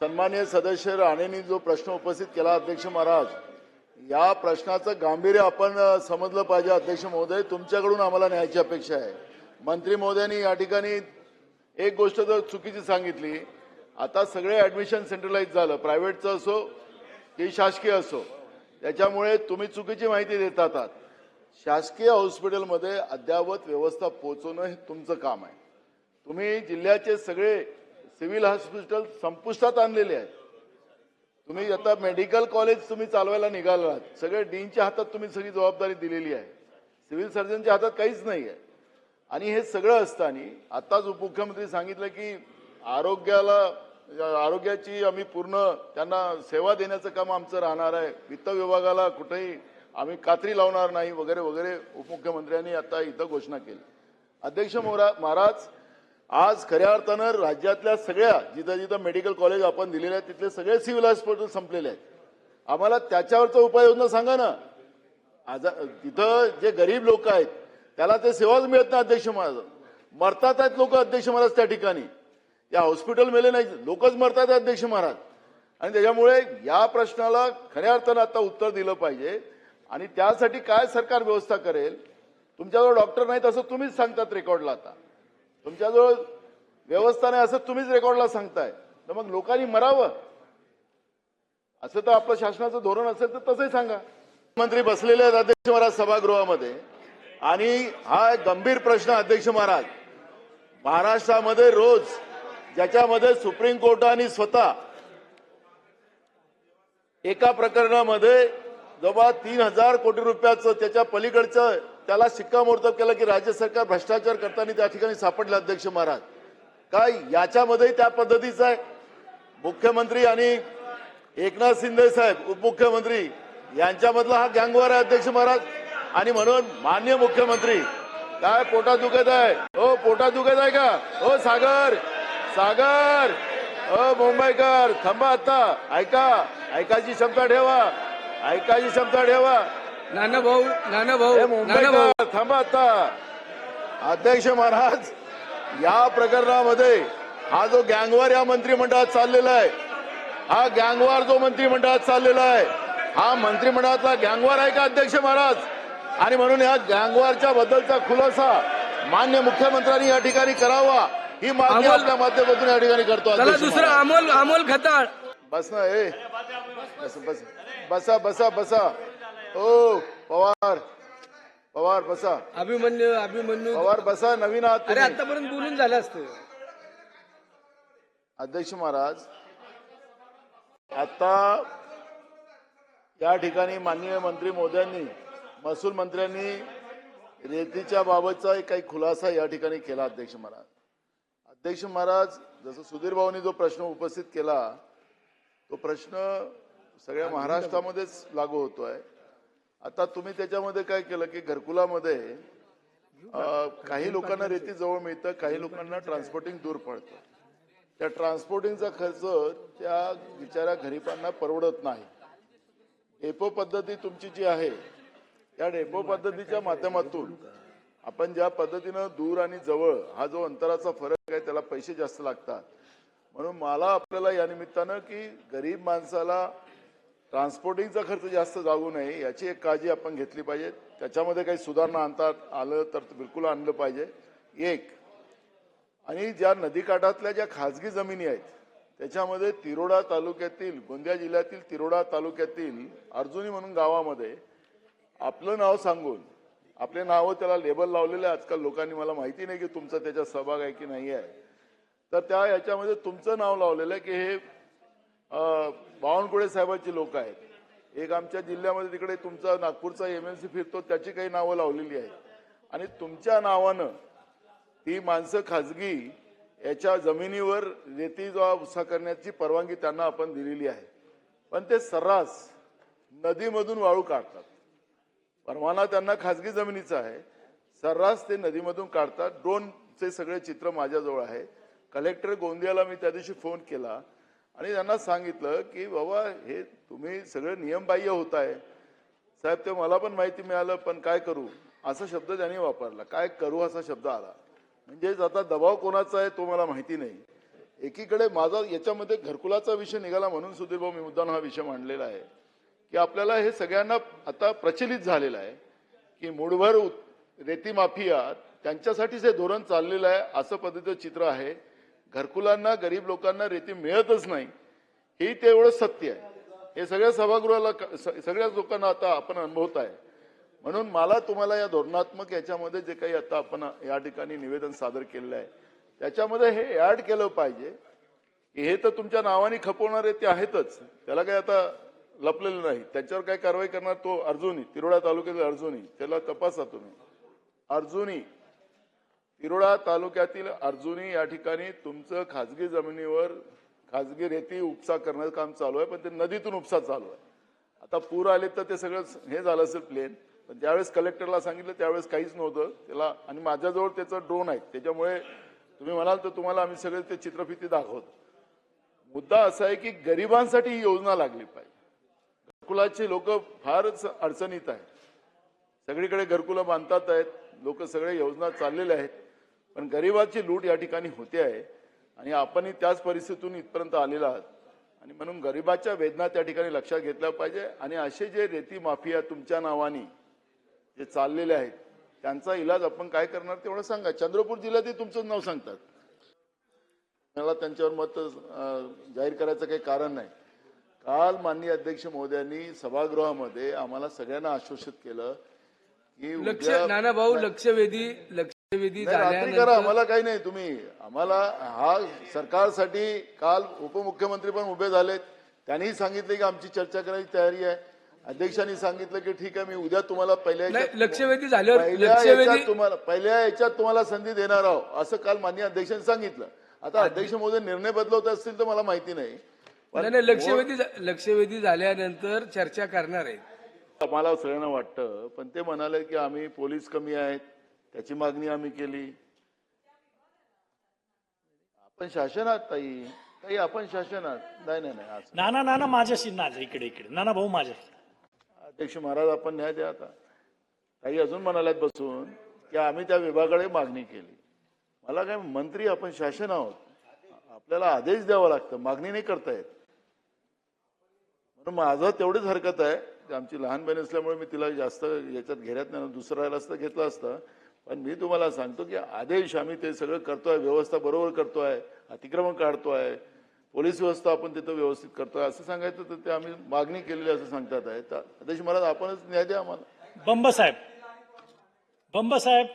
सन्मान्य सदस्य राणेंनी जो प्रश्न उपस्थित केला अध्यक्ष महाराज या प्रश्नाचं गांभीर्य आपण समजलं पाहिजे अध्यक्ष महोदय. तुमच्याकडून आम्हाला न्यायची अपेक्षा आहे. मंत्री महोदयांनी या ठिकाणी एक गोष्ट जर चुकीची सांगितली. आता सगळे ऍडमिशन सेंट्रलाइज झालं. प्रायव्हेटचं असो की शासकीय असो. त्याच्यामुळे तुम्ही चुकीची माहिती देत आहात शासकीय हॉस्पिटलमध्ये अद्ययावत व्यवस्था पोहोचवणं हे तुमचं काम आहे. तुम्ही जिल्ह्याचे सगळे सिव्हिल हॉस्पिटल संपुष्टात आणलेले आहेत. तुम्ही आता मेडिकल कॉलेज तुम्ही चालवायला निघाला आहात. सगळे डीनच्या हातात तुम्ही सगळी जबाबदारी दिलेली आहे. सिव्हिल सर्जनच्या हातात काहीच नाही आहे. आणि हे सगळं असताना आताच उपमुख्यमंत्री सांगितलं की आरोग्याला आरोग्याची आम्ही पूर्ण त्यांना सेवा देण्याचं काम आमचं राहणार आहे. वित्त विभागाला कुठेही आम्ही कात्री लावणार नाही वगैरे वगैरे उपमुख्यमंत्र्यांनी आता इथं घोषणा केली. अध्यक्ष मोरा महाराज आज खऱ्या अर्थानं राज्यातल्या सगळ्या जिथं जिथं मेडिकल कॉलेज आपण दिलेले आहेत तिथले सगळे सिव्हिल हॉस्पिटल संपलेले आहेत. आम्हाला त्याच्यावरचं उपाययोजना सांगा ना. आज तिथं जे गरीब लोक आहेत त्याला ते सेवाच मिळत नाही अध्यक्ष महाराज. मरतात आहेत लोक अध्यक्ष महाराज त्या ठिकाणी. या हॉस्पिटल मेले नाही लोकच मरतात अध्यक्ष महाराज. आणि त्याच्यामुळे या प्रश्नाला खऱ्या अर्थानं आता उत्तर दिलं पाहिजे. आणि त्यासाठी काय सरकार व्यवस्था करेल तुमच्याजवळ डॉक्टर नाहीत असं तुम्हीच सांगतात रेकॉर्डला आता. तुमच्याजवळ व्यवस्था नाही असं तुम्हीच रेकॉर्डला सांगताय. तर मग लोकांनी मरावं. असं तर आपलं शासनाचं धोरण असेल तर तसंही सांगा. मंत्री बसलेले आहेत अध्यक्ष महाराज सभागृहामध्ये. आणि हा एक गंभीर प्रश्न अध्यक्ष महाराज. महाराष्ट्रामध्ये रोज ज्याच्यामध्ये सुप्रीम कोर्टाने स्वतः एका प्रकरणामध्ये जवळ तीन हजार कोटी रुपयाचं त्याच्या पलीकडचं त्याला शिक्कामोर्तब केलं की राज्य सरकार भ्रष्टाचार करताना त्या ठिकाणी सापडले अध्यक्ष महाराज. काय? याच्यामध्ये त्या पद्धतीचं आहे. मुख्यमंत्री आणि एकनाथ शिंदे साहेब उपमुख्यमंत्री यांच्यामधला हा गँगवार आहे अध्यक्ष महाराज. आणि म्हणून मान्य मुख्यमंत्री. काय? पोटात दुखत आहे. हो पोटात दुखत आहे का? हो सागर! सागर! हो मुंबईकर! थांबा आता. ऐका. ऐकायची क्षमता ठेवा. ऐकायची क्षमता ठेवा. नाना भाऊ नाना भाऊ नाना भाऊ. थांबा आता. अध्यक्ष महाराज या प्रकरणामध्ये हा जो गँगवार या मंत्रिमंडळात चाललेला आहे हा गँगवार जो मंत्रिमंडळात चाललेला आहे हा मंत्रिमंडळातला गँगवार आहे का अध्यक्ष महाराज? आणि म्हणून या गँगवारच्या बद्दलचा खुलासा मान्य मुख्यमंत्र्यांनी या ठिकाणी करावा ही मागणी आपल्या माध्यमातून या ठिकाणी करतो दुसरं. अमोल अमोल खताळ. बस ना ए. बस बस. बसा बसा बसा. ओ पवार. पवार बसा. अभिमन्यू अभिमन्यू. पवार बसा नवीन आहात अरे तुम्ही. आतापर्यंत बोलून झालं असतं. अध्यक्ष महाराज आता या ठिकाणी माननीय मंत्री मोदयांनी महसूल मंत्र्यांनी रेतीच्या बाबतचा एक काही खुलासा या ठिकाणी केला अध्यक्ष महाराज. अध्यक्ष महाराज जसं सुधीर भाऊनी जो प्रश्न उपस्थित केला तो प्रश्न सगळ्या महाराष्ट्रामध्येच लागू होतोय. आता तुम्ही त्याच्यामध्ये काय केलं की घरकुलामध्ये काही लोकांना रेती जवळ मिळतं काही लोकांना ट्रान्सपोर्टिंग दूर पडतं. त्या ट्रान्सपोर्टिंगचा खर्च त्या बिचाऱ्या गरीबांना परवडत नाही. डेपो पद्धती तुमची जी आहे त्या डेपो पद्धतीच्या माध्यमातून आपण ज्या पद्धतीनं दूर आणि जवळ हा जो अंतराचा फरक आहे त्याला पैसे जास्त लागतात. म्हणून मला आपल्याला या निमित्तानं की गरीब माणसाला ट्रान्सपोर्टिंगचा खर्च जास्त जाऊ नये याची एक काळजी आपण घेतली पाहिजे. त्याच्यामध्ये काही सुधारणा आणतात आलं तर बिलकुल आणलं पाहिजे. एक आणि ज्या नदीकाठातल्या ज्या खाजगी जमिनी आहेत त्याच्यामध्ये तिरोडा तालुक्यातील गोंदिया जिल्ह्यातील तिरोडा तालुक्यातील अर्जुनी म्हणून गावामध्ये आपलं नाव सांगून आपले नावं त्याला लेबल लावलेलं आहे आजकाल लोकांनी मला माहिती नाही की तुमचा त्याच्यात सहभाग आहे की नाही आहे. तर त्या याच्यामध्ये तुमचं नाव लावलेलं आहे की हे बावनकुळे साहेबांची लोक आहेत. एक आमच्या जिल्ह्यामध्ये तिकडे तुमचा नागपूरचा एम एल सी फिरतो त्याची काही नावं लावलेली आहेत. आणि तुमच्या नावानं ती माणसं खाजगी याच्या जमिनीवर रेती जो उपसा करण्याची परवानगी त्यांना आपण दिलेली आहे. पण ते सर्रास नदीमधून वाळू काढतात. परवाना त्यांना खाजगी जमिनीचा आहे. सर्रास ते नदीमधून काढतात. ड्रोनचे सगळे चित्र माझ्याजवळ आहे. कलेक्टर गोंदियाला मी त्या दिवशी फोन केला. आणि त्यांना सांगितलं की बाबा हे तुम्ही सगळे नियमबाह्य होत आहे साहेब ते मला पण माहिती मिळालं पण काय करू? असा शब्द त्यांनी वापरला. काय करू? असा शब्द आला. म्हणजेच आता दबाव कोणाचा आहे तो मला माहिती नाही. एकीकडे माझा याच्यामध्ये घरकुलाचा विषय निघाला म्हणून सुधीर भाऊ मी मुद्दाम हा विषय मांडलेला आहे. की आपल्याला हे सगळ्यांना आता प्रचलित झालेलं आहे की मूडभर रेती माफिया त्यांच्यासाठीच हे धोरण चाललेलं आहे असं पद्धतीचं चित्र आहे. घरकुलांना गरीब लोकांना रेती मिळतच नाही. हे तेवढं सत्य आहे. हे सगळ्या सभागृहाला क- स- सगळ्याच लोकांना आता आपण अनुभवत आहे. म्हणून मला तुम्हाला या धोरणात्मक याच्यामध्ये जे काही आता आपण या ठिकाणी निवेदन सादर केलेलं आहे त्याच्यामध्ये हे ऍड केलं पाहिजे. की हे तर तुमच्या नावाने खपवणारे ते आहेतच. त्याला काही आता लपलेलं नाही. त्याच्यावर काय कारवाई करणार तो अर्जुनी तिरोडा तालुक्यातील अर्जुनी. त्याला तपासा तुम्ही. अर्जुनी तिरोडा तालुक्यातील अर्जुनी या ठिकाणी तुमचं खाजगी जमिनीवर खाजगी रेती उपसा करण्याचं काम चालू आहे पण ते नदीतून उपसा चालू आहे. आता पूर आले तर ते सगळं हे झालं असेल प्लेन पण ज्यावेळेस कलेक्टरला सांगितलं त्यावेळेस काहीच नव्हतं. त्याला आणि माझ्याजवळ त्याचं ड्रोन आहे त्याच्यामुळे तुम्ही म्हणाल तर तुम्हाला आम्ही सगळे ते चित्रफिती दाखवतो. मुद्दा असा आहे की गरिबांसाठी ही योजना लागली पाहिजे. घरकुलाचे लोक फारच अडचणीत आहेत. सगळीकडे घरकुलं बांधतात आहेत. लोक सगळे योजना चाललेल्या आहेत. पण गरिबाची लूट या ठिकाणी होते आहे. आणि आपणही त्याच परिस्थितीतून इथपर्यंत आलेला आहात. आणि म्हणून गरिबाच्या वेदना त्या ठिकाणी लक्षात घेतल्या पाहिजे. आणि असे जे रेती माफिया तुमच्या नावाने जे चाललेले आहेत त्यांचा इलाज आपण काय करणार तेवढं सांगा. चंद्रपूर जिल्ह्यातही तुमचं नाव सांगतात. मला त्यांच्यावर मत जाहीर करायचं काही कारण नाही. काल माननीय अध्यक्ष महोदयांनी सभागृहामध्ये आम्हाला सगळ्यांना आश्वासित केलं की लक्ष नाना भाऊ लक्षवेधी लक्षवेधी रात्री करा आम्हाला काही नाही. तुम्ही आम्हाला हा सरकारसाठी काल उपमुख्यमंत्री पण उभे झालेत. त्यांनीही सांगितले की आमची चर्चा करायची तयारी आहे. अध्यक्षांनी सांगितलं की ठीक आहे मी उद्या तुम्हाला पहिल्या लक्षवेधी झाल्यावर पहिल्या तुम्हाला पहिल्या याच्यात तुम्हाला संधी देणार आहोत असं काल माननीय अध्यक्षांनी सांगितलं. आता अध्यक्ष महोदय निर्णय बदलवत असतील तर मला माहिती नाही. लक्षवेधी लक्षवेधी झाल्यानंतर चर्चा करणार आहेत. आम्हाला सगळ्यांना वाटतं पण ते म्हणाले की आम्ही पोलीस कमी आहेत. त्याची मागणी आम्ही केली. आपण शासनात ताई. ताई आपण शासनात. नाही नाही नाही असं. नाना नाना माझ्याशी नाजा इकडे इकडे. नाना भाऊ माझ्याशी. अध्यक्ष महाराज आपण न्याय द्या आता. काही अजून म्हणाल्यात बसून की आम्ही त्या विभागाकडे मागणी केली. मला काय मंत्री आपण शासन आहोत. आपल्याला आदेश द्यावा लागतं. मागणी नाही करता येत. म्हणून माझं तेवढीच हरकत आहे. की आमची लहान बहीण असल्यामुळे मी तिला जास्त याच्यात घेण्यात नाही दुसरं राहिलं असतं घेतलं असतं. पण मी तुम्हाला सांगतो की आदेश आम्ही ते सगळं करतोय व्यवस्था बरोबर करतोय अतिक्रमण काढतोय पोलीस व्यवस्था आपण तिथं व्यवस्थित करतोय असं सांगायचं तर ते आम्ही मागणी केलेली असं सांगतात आहे. तर आदेश महाराज आपणच न्याय द्या आम्हाला. बंब साहेब. बंब साहेब